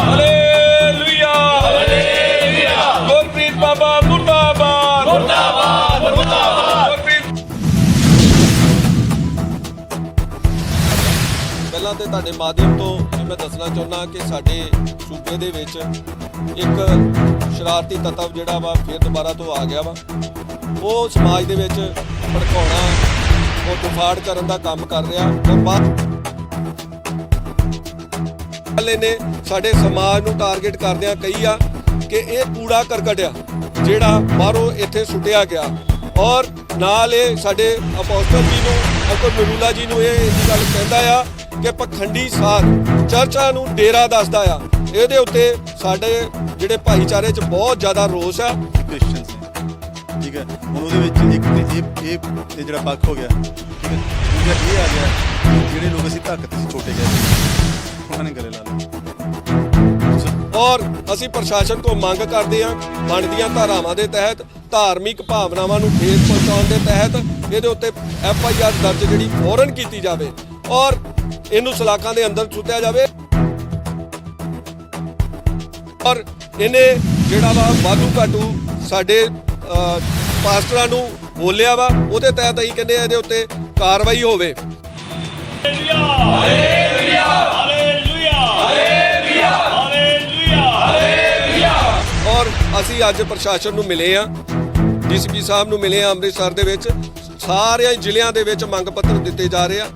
Hallelujah hallelujah Gurpreet ਬਾਬਾ ਮੁਰਦਾਬਾਦ। ਮੁਰਦਾਬਾਦ ਮੁਰਦਾਬਾਦ ਪਹਿਲਾਂ ਤੇ ਤੁਹਾਡੇ ਮਾਧਿਅਮ ਤੋਂ ਇਹ ਮੈਂ ਦੱਸਣਾ ਚਾਹੁੰਦਾ ਕਿ ਸਾਡੇ ਸੂਬੇ ਦੇ ਵਿੱਚ ਇੱਕ ਸ਼ਰਾਰਤੀ ਤੱਤਵ ਜਿਹੜਾ ਵਾ ਫਿਰ ਦੁਬਾਰਾ ਤੋਂ ਆ ਗਿਆ ਵਾ। ਉਹ ਸਮਾਜ ਦੇ ਵਿੱਚ ਭੜਕਾਉਣਾ, ਉਹ ਦੁਫਾੜ ਕਰਨ ਦਾ ਕੰਮ ਕਰ ਰਿਹਾ। ਔਰ ਬਾਅਦ ਵਾਲੇ ਨੇ ਸਾਡੇ ਸਮਾਜ ਨੂੰ ਟਾਰਗੇਟ ਕਰਦਿਆਂ ਕਹੀ ਆ ਕਿ ਇਹ ਕੂੜਾ ਕਰਕਟ ਆ, ਜਿਹੜਾ ਬਾਹਰੋਂ ਇੱਥੇ ਸੁੱਟਿਆ ਗਿਆ। ਔਰ ਨਾਲ ਇਹ ਸਾਡੇ ਅਪੋਸਟਲ ਜੀ ਨੂੰ, ਅਕਰ ਨਰੂਲਾ ਜੀ ਨੂੰ ਇਹ ਇਹਦੀ ਗੱਲ ਕਹਿੰਦਾ ਆ ਕਿ ਪਖੰਡੀ ਸਾਧ ਚਰਚਾ ਨੂੰ ਡੇਰਾ ਦੱਸਦਾ ਆ। ਇਹਦੇ ਉੱਤੇ ਸਾਡੇ ਜਿਹੜੇ ਭਾਈਚਾਰੇ 'ਚ ਬਹੁਤ ਜ਼ਿਆਦਾ ਰੋਸ ਆ। ਕ੍ਰਿਸਚੀਅਨਸ ਠੀਕ ਹੈ। ਹੁਣ ਉਹਦੇ ਵਿੱਚ ਇੱਕ ਤੇ ਇਹ ਇਹ ਜਿਹੜਾ ਪੱਖ ਹੋ ਗਿਆ, ਠੀਕ ਹੈ। ਦੂਜਾ ਇਹ ਆ ਗਿਆ ਜਿਹੜੇ ਲੋਕ ਅਸੀਂ ਧੱਕ ਤੇ ਛੋਟੇ ਗਏ ਨੇ ਗਲੇ ਲਾ ਲਏ ਔਰ ਅਸੀਂ ਪ੍ਰਸ਼ਾਸਨ ਤੋਂ ਮੰਗ ਕਰਦੇ ਹਾਂ, ਬਣਦੀਆਂ ਧਾਰਾਵਾਂ ਦੇ ਤਹਿਤ ਧਾਰਮਿਕ ਭਾਵਨਾਵਾਂ ਨੂੰ ਠੇਸ ਪਹੁੰਚਾਉਣ ਦੇ ਤਹਿਤ ਇਹਦੇ ਉੱਤੇ ਐਫ ਆਈ ਆਰ ਦਰਜ ਜਿਹੜੀ ਫੌਰਨ ਕੀਤੀ ਜਾਵੇ ਔਰ ਇਹਨੂੰ ਸਲਾਖਾਂ ਦੇ ਅੰਦਰ ਸੁੱਟਿਆ ਜਾਵੇ। ਔਰ ਇਹਨੇ ਜਿਹੜਾ ਵਾ ਵਾਧੂ ਘਾਟੂ ਸਾਡੇ ਪਾਸਟਰਾਂ ਨੂੰ ਬੋਲਿਆ ਵਾ, ਉਹਦੇ ਤਹਿਤ ਅਸੀਂ ਕਹਿੰਦੇ ਇਹਦੇ ਉੱਤੇ ਕਾਰਵਾਈ ਹੋਵੇ। ਔਰ ਅਸੀਂ ਅੱਜ ਪ੍ਰਸ਼ਾਸਨ ਨੂੰ ਮਿਲੇ ਆ ਡੀਸੀਪੀ ਸਾਹਿਬ ਨੂੰ ਮਿਲੇ ਆ ਅੰਮ੍ਰਿਤਸਰ ਦੇ ਵਿੱਚ। ਸਾਰਿਆਂ ਜ਼ਿਲ੍ਹਿਆਂ ਦੇ ਵਿੱਚ ਮੰਗ ਪੱਤਰ ਦਿੱਤੇ ਜਾ ਰਹੇ ਆ।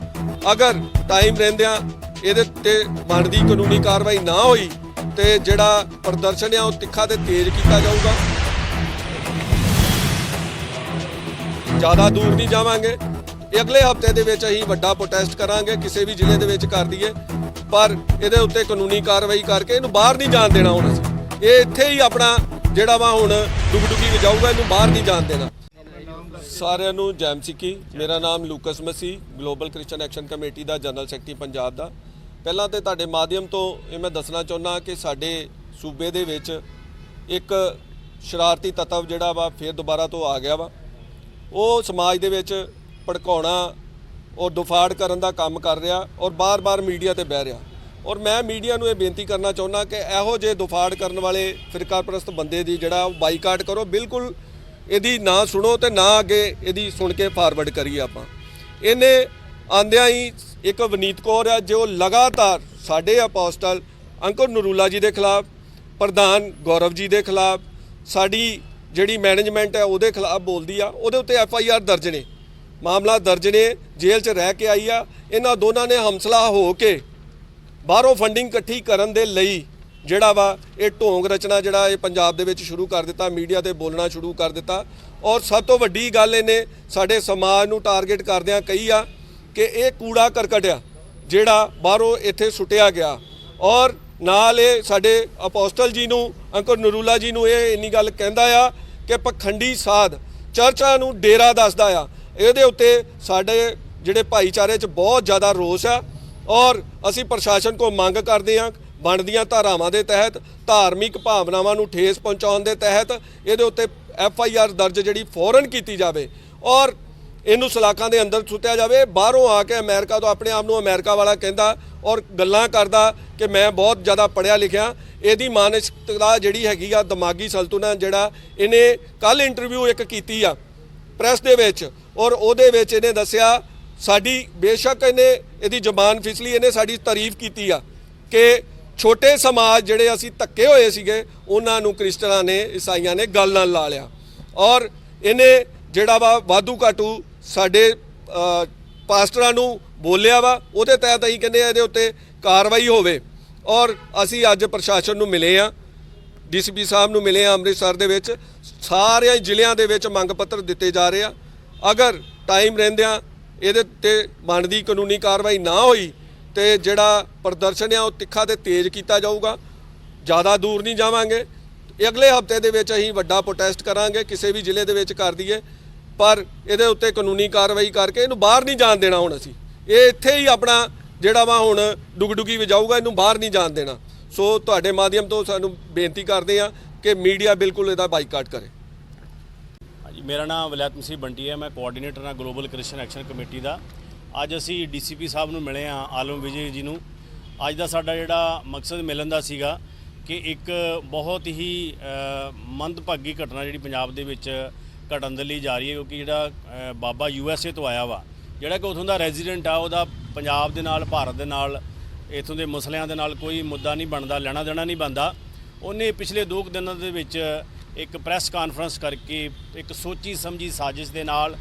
ਅਗਰ ਟਾਈਮ ਰਹਿੰਦਿਆਂ ਇਹਦੇ ਤੇ ਬਣਦੀ ਕਾਨੂੰਨੀ ਕਾਰਵਾਈ ਨਾ ਹੋਈ ਤੇ ਜਿਹੜਾ ਪ੍ਰਦਰਸ਼ਨ ਆ ਉਹ ਤਿੱਖਾ ਤੇ ਤੇਜ਼ ਕੀਤਾ ਜਾਊਗਾ। ਜ਼ਿਆਦਾ ਦੂਰ ਨਹੀਂ ਜਾਵਾਂਗੇ। ਅਗਲੇ ਹਫ਼ਤੇ ਦੇ ਵਿੱਚ ਅਸੀਂ ਵੱਡਾ ਪ੍ਰੋਟੈਸਟ ਕਰਾਂਗੇ, ਕਿਸੇ ਵੀ ਜ਼ਿਲ੍ਹੇ ਦੇ ਵਿੱਚ ਕਰ ਦਈਏ। ਪਰ ਇਹਦੇ ਉੱਤੇ ਕਾਨੂੰਨੀ ਕਾਰਵਾਈ ਕਰਕੇ ਇਹਨੂੰ ਬਾਹਰ ਨਹੀਂ ਜਾਣ ਦੇਣਾ ਹੁਣ ਅਸੀਂ। ਇਹ ਇੱਥੇ ਹੀ ਆਪਣਾ ਜਿਹੜਾ ਵਾ ਹੁਣ ਡੁਗਡੁਗੀ ਵਜਾਊਗਾ, ਇਹਨੂੰ ਬਾਹਰ ਨਹੀਂ ਜਾਣ ਦੇਣਾ। ਸਾਰਿਆਂ ਨੂੰ ਜੈਮ ਸਿੱਕੀ ਮੇਰਾ ਨਾਮ Lucas Masih Global Christian Action Committee ਦਾ ਜਨਰਲ ਸੈਕਟਰੀ ਪੰਜਾਬ ਦਾ। ਪਹਿਲਾਂ ਤੇ ਤੁਹਾਡੇ ਮਾਧਿਅਮ ਤੋਂ ਇਹ ਮੈਂ ਦੱਸਣਾ ਚਾਹੁੰਦਾ ਕਿ ਸਾਡੇ ਸੂਬੇ ਦੇ ਵਿੱਚ ਇੱਕ ਸ਼ਰਾਰਤੀ ਤੱਤਵ ਜਿਹੜਾ ਵਾ ਫਿਰ ਦੁਬਾਰਾ ਤੋਂ ਆ ਗਿਆ ਵਾ। ਉਹ ਸਮਾਜ ਦੇ ਵਿੱਚ ਭੜਕਾਉਣਾ ਔਰ ਦੁਫਾੜ ਕਰਨ ਦਾ ਕੰਮ ਕਰ ਰਿਹਾ ਔਰ ਬਾਰ-ਬਾਰ ਮੀਡੀਆ ਤੇ ਬਹਿ ਰਿਹਾ। ਔਰ ਮੈਂ ਮੀਡੀਆ ਨੂੰ ਇਹ ਬੇਨਤੀ ਕਰਨਾ ਚਾਹੁੰਦਾ ਕਿ ਇਹੋ ਜਿਹੇ ਦੁਫਾੜ ਕਰਨ ਵਾਲੇ ਫਿਰਕਾਪ੍ਰਸਤ ਬੰਦੇ ਦੀ ਜਿਹੜਾ ਉਹ ਬਾਈਕਾਟ ਕਰੋ, ਬਿਲਕੁਲ ਇਹਦੀ ਨਾ ਸੁਣੋ ਤੇ ਨਾ ਅੱਗੇ ਇਹਦੀ ਸੁਣ ਕੇ ਫਾਰਵਰਡ ਕਰੀਏ ਆਪਾਂ। ਇਹਨੇ ਆਂਦਿਆਂ ਹੀ ਇੱਕ ਵਨੀਤ ਕੌਰ ਆ, ਜੋ ਲਗਾਤਾਰ ਸਾਡੇ ਅਪੋਸਟਲ ਅੰਕੁਰ ਨਰੂਲਾ ਜੀ ਦੇ ਖਿਲਾਫ, ਪ੍ਰਧਾਨ ਗੌਰਵ ਜੀ ਦੇ ਖਿਲਾਫ, ਸਾਡੀ ਜਿਹੜੀ ਮੈਨੇਜਮੈਂਟ ਹੈ ਉਹਦੇ ਖਿਲਾਫ ਬੋਲਦੀ ਆ, ਉਹਦੇ ਉੱਤੇ ਐਫ ਆਈ ਆਰ ਦਰਜ ਨੇ। ਮਾਮਲਾ ਦਰਜ ਨੇ, ਜੇਲ੍ਹ 'ਚ ਰਹਿ ਕੇ ਆਈ ਆ। ਇਹਨਾਂ ਦੋਨਾਂ ਨੇ ਹਮਸਲਾ ਹੋ ਕੇ ਬਾਹਰੋਂ ਫੰਡਿੰਗ ਇਕੱਠੀ ਕਰਨ ਦੇ ਲਈ ਜਿਹੜਾ ਵਾ ਇਹ ਢੋਂਗ ਰਚਨਾ ਜਿਹੜਾ ਇਹ ਪੰਜਾਬ ਦੇ ਵਿੱਚ ਸ਼ੁਰੂ ਕਰ ਦਿੱਤਾ ਮੀਡੀਆ ਤੇ ਬੋਲਣਾ ਸ਼ੁਰੂ ਕਰ ਦਿੱਤਾ। ਔਰ ਸਭ ਤੋਂ ਵੱਡੀ ਗੱਲ ਇਹਨੇ ਸਾਡੇ ਸਮਾਜ ਨੂੰ ਟਾਰਗੇਟ ਕਰਦਿਆਂ ਕਹੀ ਆ ਕਿ ਇਹ ਕੂੜਾ ਕਰਕਟ ਆ, ਜਿਹੜਾ ਬਾਹਰੋਂ ਇੱਥੇ ਸੁੱਟਿਆ ਗਿਆ। ਔਰ ਨਾਲ ਇਹ ਸਾਡੇ ਅਪੋਸਟਲ ਜੀ ਨੂੰ, ਅੰਕੁਰ ਨਰੂਲਾ ਜੀ ਨੂੰ ਇਹ ਇੰਨੀ ਗੱਲ ਕਹਿੰਦਾ ਆ ਕਿ ਪਖੰਡੀ ਸਾਧ ਚਰਚਾ ਨੂੰ ਡੇਰਾ ਦੱਸਦਾ ਆ। ਇਹਦੇ ਉੱਤੇ ਸਾਡੇ ਜਿਹੜੇ ਭਾਈਚਾਰੇ 'ਚ ਬਹੁਤ ਜ਼ਿਆਦਾ ਰੋਸ ਆ। ਔਰ ਅਸੀਂ ਪ੍ਰਸ਼ਾਸਨ ਕੋਲ ਮੰਗ ਕਰਦੇ ਹਾਂ ਬਣਦੀਆਂ ਧਾਰਾਵਾਂ ਦੇ ਤਹਿਤ, ਧਾਰਮਿਕ ਭਾਵਨਾਵਾਂ ਨੂੰ ਠੇਸ ਪਹੁੰਚਾਉਣ ਦੇ ਤਹਿਤ ਇਹਦੇ ਉੱਤੇ ਐਫ ਆਈ ਆਰ ਦਰਜ ਜਿਹੜੀ ਫੌਰਨ ਕੀਤੀ ਜਾਵੇ ਔਰ ਇਹਨੂੰ ਸਲਾਖਾਂ ਦੇ ਅੰਦਰ ਸੁੱਟਿਆ ਜਾਵੇ। ਬਾਹਰੋਂ ਆ ਕੇ ਅਮਰੀਕਾ ਤੋਂ ਆਪਣੇ ਆਪ ਨੂੰ ਅਮਰੀਕਾ ਵਾਲਾ ਕਹਿੰਦਾ ਔਰ ਗੱਲਾਂ ਕਰਦਾ ਕਿ ਮੈਂ ਬਹੁਤ ਜ਼ਿਆਦਾ ਪੜ੍ਹਿਆ ਲਿਖਿਆ। ਇਹਦੀ ਮਾਨਸਿਕਤਾ ਜਿਹੜੀ ਹੈਗੀ ਆ, ਦਿਮਾਗੀ ਸੰਤੁਲਨ ਜਿਹੜਾ ਇਹਨੇ ਕੱਲ ਇੰਟਰਵਿਊ ਇੱਕ ਕੀਤੀ ਆ, ਪ੍ਰੈਸ ਦੇ ਵਿੱਚ ਔਰ ਉਹਦੇ ਵਿੱਚ ਇਹਨੇ ਦੱਸਿਆ ਸਾਡੀ ਬੇਸ਼ੱਕ ਇਹਨੇ, ਇਹਦੀ ਜ਼ਬਾਨ ਫਿਸਲੀ ਇਹਨੇ ਸਾਡੀ ਤਾਰੀਫ ਕੀਤੀ ਆ ਕਿ ਛੋਟੇ ਸਮਾਜ ਜਿਹੜੇ ਅਸੀਂ ਧੱਕੇ ਹੋਏ ਸੀਗੇ, ਉਹਨਾਂ ਨੂੰ ਕ੍ਰਿਸਚਨਾਂ ਨੇ, ਈਸਾਈਆਂ ਨੇ ਗੱਲ ਨਾਲ ਲਾ ਲਿਆ। ਔਰ ਇਹਨੇ ਜਿਹੜਾ ਵਾ ਵਾਧੂ ਘਾਟੂ ਸਾਡੇ ਪਾਸਟਰਾਂ ਨੂੰ ਬੋਲਿਆ ਵਾ, ਉਹਦੇ ਤਹਿਤ ਅਸੀਂ ਕਹਿੰਦੇ ਆ ਇਹਦੇ ਉੱਤੇ ਕਾਰਵਾਈ ਹੋਵੇ। ਔਰ ਅਸੀਂ ਅੱਜ ਪ੍ਰਸ਼ਾਸਨ ਨੂੰ ਮਿਲੇ ਆ, ਡੀਸੀਪੀ ਸਾਹਿਬ ਨੂੰ ਮਿਲੇ ਆ ਅੰਮ੍ਰਿਤਸਰ ਦੇ ਵਿੱਚ, ਸਾਰਿਆਂ ਜ਼ਿਲ੍ਹਿਆਂ ਦੇ ਵਿੱਚ ਮੰਗ ਪੱਤਰ ਦਿੱਤੇ ਜਾ ਰਹੇ ਆ। ਅਗਰ ਟਾਈਮ ਰਹਿੰਦਿਆਂ ਇਹਦੇ ਤੇ ਬਣਦੀ ਕਾਨੂੰਨੀ ਕਾਰਵਾਈ ਨਾ ਹੋਈ ਤੇ ਜਿਹੜਾ ਪ੍ਰਦਰਸ਼ਨ ਆ ਉਹ ਤਿੱਖਾ ਤੇ ਤੇਜ਼ ਕੀਤਾ ਜਾਊਗਾ। ਜ਼ਿਆਦਾ ਦੂਰ ਨਹੀਂ ਜਾਵਾਂਗੇ। ਅਗਲੇ ਹਫ਼ਤੇ ਦੇ ਵਿੱਚ ਅਸੀਂ ਵੱਡਾ ਪ੍ਰੋਟੈਸਟ ਕਰਾਂਗੇ, ਕਿਸੇ ਵੀ ਜ਼ਿਲ੍ਹੇ ਦੇ ਵਿੱਚ ਕਰ ਦਈਏ। ਪਰ ਇਹਦੇ ਉੱਤੇ ਕਾਨੂੰਨੀ ਕਾਰਵਾਈ ਕਰਕੇ ਇਹਨੂੰ ਬਾਹਰ ਨਹੀਂ ਜਾਣ ਦੇਣਾ ਹੁਣ ਅਸੀਂ। ਇਹ ਇੱਥੇ ਹੀ ਆਪਣਾ ਜਿਹੜਾ ਵਾ ਹੁਣ ਡੁਗਡੁਗੀ ਵਜਾਊਗਾ, ਇਹਨੂੰ ਬਾਹਰ ਨਹੀਂ ਜਾਣ ਦੇਣਾ। ਸੋ ਤੁਹਾਡੇ ਮਾਧਿਅਮ ਤੋਂ ਸਾਨੂੰ ਬੇਨਤੀ ਕਰਦੇ ਆ ਕਿ ਮੀਡੀਆ ਬਿਲਕੁਲ ਇਹਦਾ ਬਾਈਕਾਟ ਕਰੇ। ਮੇਰਾ ਨਾਮ ਵਲੈਤ ਮਸੀਹ ਬੰਟੀ ਹੈ, ਮੈਂ ਕੋਆਰਡੀਨੇਟਰ ਹਾਂ ਗਲੋਬਲ ਕ੍ਰਿਸਚੀਅਨ ਐਕਸ਼ਨ ਕਮੇਟੀ ਦਾ। ਅੱਜ ਅਸੀਂ ਡੀਸੀਪੀ ਸਾਹਿਬ ਨੂੰ ਮਿਲੇ ਹਾਂ, ਆਲਮ ਵਿਜੇ ਜੀ ਨੂੰ। ਅੱਜ ਦਾ ਸਾਡਾ ਜਿਹੜਾ ਮਕਸਦ ਮਿਲਣ ਦਾ ਸੀਗਾ ਕਿ ਇੱਕ ਬਹੁਤ ਹੀ ਮੰਦਭਾਗੀ ਘਟਨਾ ਜਿਹੜੀ ਪੰਜਾਬ ਦੇ ਵਿੱਚ ਘਟਣ ਦੇ ਲਈ ਜਾ ਰਹੀ ਹੈ, ਕਿਉਂਕਿ ਜਿਹੜਾ ਬਾਬਾ ਯੂ ਐਸ ਏ ਤੋਂ ਆਇਆ ਵਾ, ਜਿਹੜਾ ਕਿ ਉਥੋਂ ਦਾ ਰੈਜ਼ੀਡੈਂਟ ਆ, ਉਹਦਾ ਪੰਜਾਬ ਦੇ ਨਾਲ, ਭਾਰਤ ਦੇ ਨਾਲ, ਇਥੋਂ ਦੇ ਮਸਲਿਆਂ ਦੇ ਨਾਲ ਕੋਈ ਮੁੱਦਾ ਨਹੀਂ ਬਣਦਾ ਲੈਣਾ ਦੇਣਾ ਨਹੀਂ ਬਣਦਾ। ਉਹਨੇ ਪਿਛਲੇ ਦੋ ਕੁ ਦਿਨਾਂ ਦੇ ਵਿੱਚ ਇੱਕ ਪ੍ਰੈਸ ਕਾਨਫਰੰਸ ਕਰਕੇ ਇੱਕ ਸੋਚੀ ਸਮਝੀ ਸਾਜ਼ਿਸ਼ ਦੇ ਨਾਲ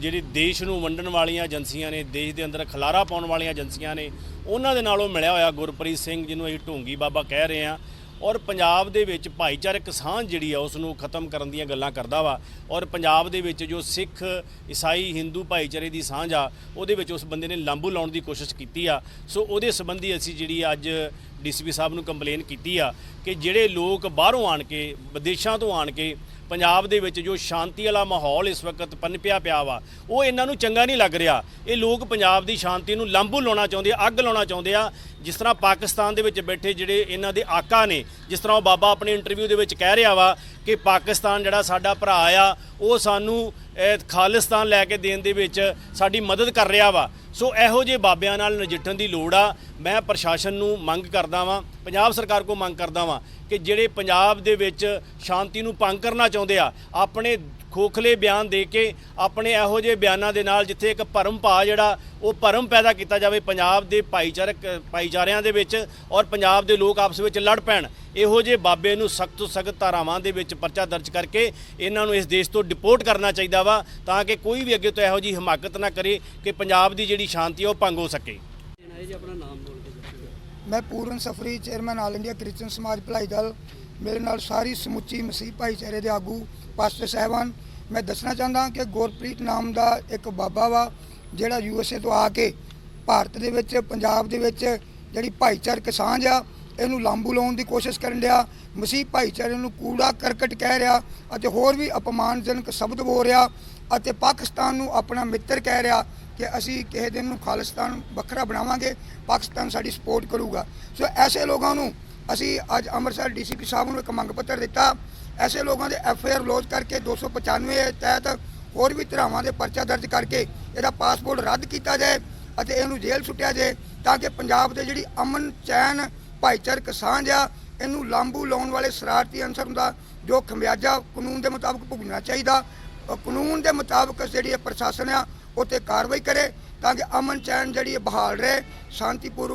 ਜਿਹੜੀ ਦੇਸ਼ ਨੂੰ ਵੰਡਣ ਵਾਲੀਆਂ ਏਜੰਸੀਆਂ ਨੇ, ਦੇਸ਼ ਦੇ ਅੰਦਰ ਖਲਾਰਾ ਪਾਉਣ ਵਾਲੀਆਂ ਏਜੰਸੀਆਂ ਨੇ, ਉਹਨਾਂ ਦੇ ਨਾਲ ਉਹ ਮਿਲਿਆ ਹੋਇਆ ਗੁਰਪ੍ਰੀਤ ਸਿੰਘ, ਜਿਹਨੂੰ ਅਸੀਂ ਢੋਂਗੀ ਬਾਬਾ ਕਹਿ ਰਹੇ ਹਾਂ ਔਰ ਪੰਜਾਬ ਦੇ ਵਿੱਚ ਭਾਈਚਾਰਕ ਸਾਂਝ ਜਿਹੜੀ ਆ, ਉਸ ਨੂੰ ਖਤਮ ਕਰਨ ਦੀਆਂ ਗੱਲਾਂ ਕਰਦਾ ਵਾ ਔਰ ਪੰਜਾਬ ਦੇ ਵਿੱਚ ਜੋ ਸਿੱਖ, ਈਸਾਈ, ਹਿੰਦੂ ਭਾਈਚਾਰੇ ਦੀ ਸਾਂਝ ਆ, ਉਹਦੇ ਵਿੱਚ ਉਸ ਬੰਦੇ ਨੇ ਲਾਂਬੂ ਲਾਉਣ ਦੀ ਕੋਸ਼ਿਸ਼ ਕੀਤੀ ਆ। ਸੋ ਉਹਦੇ ਸੰਬੰਧੀ ਅਸੀਂ ਜਿਹੜੀ ਅੱਜ ਡੀਸੀਪੀ ਸਾਹਿਬ ਨੂੰ ਕੰਪਲੇਨ ਕੀਤੀ ਆ ਕਿ ਜਿਹੜੇ ਲੋਕ ਬਾਹਰੋਂ ਆਣ ਕੇ, ਵਿਦੇਸ਼ਾਂ ਤੋਂ ਆਣ ਕੇ ਪੰਜਾਬ ਦੇ ਵਿੱਚ ਜੋ ਸ਼ਾਂਤੀ ਵਾਲਾ ਮਾਹੌਲ ਇਸ ਵਕਤ ਪਨਪਿਆ ਪਿਆ ਵਾ, ਉਹ ਇਹਨਾਂ ਨੂੰ ਚੰਗਾ ਨਹੀਂ ਲੱਗ ਰਿਹਾ। ਇਹ ਲੋਕ ਪੰਜਾਬ ਦੀ ਸ਼ਾਂਤੀ ਨੂੰ ਲਾਂਬੂ ਲਾਉਣਾ ਚਾਹੁੰਦੇ ਆ, ਅੱਗ ਲਾਉਣਾ ਚਾਹੁੰਦੇ ਆ। ਜਿਸ ਤਰ੍ਹਾਂ ਪਾਕਿਸਤਾਨ ਦੇ ਵਿੱਚ ਬੈਠੇ ਜਿਹੜੇ ਇਹਨਾਂ ਦੇ ਆਕਾ ਨੇ, ਜਿਸ ਤਰ੍ਹਾਂ ਉਹ ਬਾਬਾ ਆਪਣੇ ਇੰਟਰਵਿਊ ਦੇ ਵਿੱਚ ਕਹਿ ਰਿਹਾ ਵਾ ਕਿ ਪਾਕਿਸਤਾਨ ਜਿਹੜਾ ਸਾਡਾ ਭਰਾ ਆ, ਉਹ ਸਾਨੂੰ ਖਾਲਿਸਤਾਨ ਲੈ ਕੇ ਦੇਣ ਦੇ ਵਿੱਚ ਸਾਡੀ ਮਦਦ ਕਰ ਰਿਹਾ ਵਾ। ਸੋ ਇਹੋ ਜਿਹੇ ਬਾਬਿਆਂ ਨਾਲ ਨਜਿੱਠਣ ਦੀ ਲੋੜ ਆ। ਮੈਂ ਪ੍ਰਸ਼ਾਸਨ ਨੂੰ ਮੰਗ ਕਰਦਾ ਵਾਂ ਪੰਜਾਬ ਸਰਕਾਰ ਕੋ ਮੰਗ ਕਰਦਾ ਵਾਂ ਕਿ ਜਿਹੜੇ ਪੰਜਾਬ ਦੇ ਵਿੱਚ ਸ਼ਾਂਤੀ ਨੂੰ ਭੰਗ ਕਰਨਾ ਚਾਹੁੰਦੇ ਆ, ਆਪਣੇ ਖੋਖਲੇ ਬਿਆਨ ਦੇ ਕੇ ਆਪਣੇ ਇਹੋ ਜਿਹੇ ਬਿਆਨਾਂ ਦੇ ਨਾਲ ਜਿੱਥੇ ਇੱਕ ਭਰਮ ਭਾ ਜਿਹੜਾ, ਉਹ ਭਰਮ ਪੈਦਾ ਕੀਤਾ ਜਾਵੇ, ਪੰਜਾਬ ਦੇ ਭਾਈਚਾਰਕ, ਭਾਈਚਾਰਿਆਂ ਦੇ ਵਿੱਚ ਔਰ ਪੰਜਾਬ ਦੇ ਲੋਕ ਆਪਸ ਵਿੱਚ ਲੜ ਪੈਣ, ਇਹੋ ਜਿਹੇ ਬਾਬੇ ਨੂੰ ਸਖਤ ਤੋਂ ਸਖਤ ਧਾਰਾਵਾਂ ਦੇ ਵਿੱਚ ਪਰਚਾ ਦਰਜ ਕਰਕੇ ਇਹਨਾਂ ਨੂੰ ਇਸ ਦੇਸ਼ ਤੋਂ ਡਿਪੋਰਟ ਕਰਨਾ ਚਾਹੀਦਾ ਵਾ, ਤਾਂ ਕਿ ਕੋਈ ਵੀ ਅੱਗੇ ਤੋਂ ਇਹੋ ਜਿਹੀ ਹਮਾਕਤ ਨਾ ਕਰੇ ਕਿ ਪੰਜਾਬ ਦੀ ਜਿਹੜੀ ਸ਼ਾਂਤੀ ਆ, ਉਹ ਭੰਗ ਹੋ ਸਕੇ। ਨਾਮ ਮੈਂ Puran Safri chairman All India Christian Samaj Bhalai Dal, ਮੇਰੇ ਨਾਲ ਸਾਰੀ ਸਮੁੱਚੀ ਮਸੀਹ ਭਾਈਚਾਰੇ ਦੇ ਆਗੂ, ਪਾਸਟਰ ਸਾਹਿਬਾਨ। ਮੈਂ ਦੱਸਣਾ ਚਾਹੁੰਦਾ ਕਿ ਗੁਰਪ੍ਰੀਤ ਨਾਮ ਦਾ ਇੱਕ ਬਾਬਾ ਵਾ, ਜਿਹੜਾ ਯੂਐਸਏ ਤੋਂ ਆ ਕੇ ਭਾਰਤ ਦੇ ਵਿੱਚ, ਪੰਜਾਬ ਦੇ ਵਿੱਚ ਜਿਹੜੀ ਭਾਈਚਾਰਕ ਸਾਂਝ ਆ ਇਹਨੂੰ ਲਾਂਬੂ ਲਾਉਣ ਦੀ ਕੋਸ਼ਿਸ਼ ਕਰਨ ਲਿਆ ਮਸੀਹ ਭਾਈਚਾਰੇ ਨੂੰ ਕੂੜਾ, ਕਰਕਟ ਕਹਿ ਰਿਹਾ ਅਤੇ ਹੋਰ ਵੀ ਅਪਮਾਨਜਨਕ ਸ਼ਬਦ ਬੋਲ ਰਿਹਾ ਅਤੇ ਪਾਕਿਸਤਾਨ ਨੂੰ ਆਪਣਾ ਮਿੱਤਰ ਕਹਿ ਰਿਹਾ ਕਿ ਅਸੀਂ ਕਿਸੇ ਦਿਨ ਨੂੰ ਖਾਲਿਸਤਾਨ ਵੱਖਰਾ ਬਣਾਵਾਂਗੇ, ਪਾਕਿਸਤਾਨ ਸਾਡੀ ਸਪੋਰਟ ਕਰੂਗਾ। ਸੋ ਐਸੇ ਲੋਕਾਂ ਨੂੰ ਅਸੀਂ ਅੱਜ ਅੰਮ੍ਰਿਤਸਰ ਡੀਸੀਪੀ ਸਾਹਿਬ ਨੂੰ ਇੱਕ ਮੰਗ ਪੱਤਰ ਦਿੱਤਾ। ਐਸੇ ਲੋਕਾਂ ਦੇ ਐਫ ਆਈ ਆਰ ਲੋਜ ਕਰਕੇ 295 ਤਹਿਤ ਹੋਰ ਵੀ ਧਰਾਵਾਂ ਦੇ ਪਰਚਾ ਦਰਜ ਕਰਕੇ ਇਹਦਾ ਪਾਸਪੋਰਟ ਰੱਦ ਕੀਤਾ ਜਾਏ ਅਤੇ ਇਹਨੂੰ ਜੇਲ੍ਹ ਸੁੱਟਿਆ ਜਾਏ ਤਾਂ ਕਿ ਪੰਜਾਬ ਦੇ ਜਿਹੜੀ ਅਮਨ, ਚੈਨ ਭਾਈਚਾਰਕ ਸਾਂਝ ਆ ਇਹਨੂੰ ਲਾਂਬੂ ਲਾਉਣ ਵਾਲੇ ਸ਼ਰਾਰਤੀ ਅਨਸਰ ਦਾ ਜੋ ਖਮਿਆਜਾ ਕਾਨੂੰਨ ਦੇ ਮੁਤਾਬਕ ਭੁਗਤਣਾ ਚਾਹੀਦਾ। ਅ, ਕਾਨੂੰਨ ਦੇ ਮੁਤਾਬਕ ਜਿਹੜੀ ਇਹ ਪ੍ਰਸ਼ਾਸਨ ਆ ਉਹ 'ਤੇ ਕਾਰਵਾਈ ਕਰੇ ਤਾਂ ਕਿ ਅਮਨ ਚੈਨ ਜਿਹੜੀ ਬਹਾਲ ਰਹੇ ਸ਼ਾਂਤੀਪੂਰਵਕ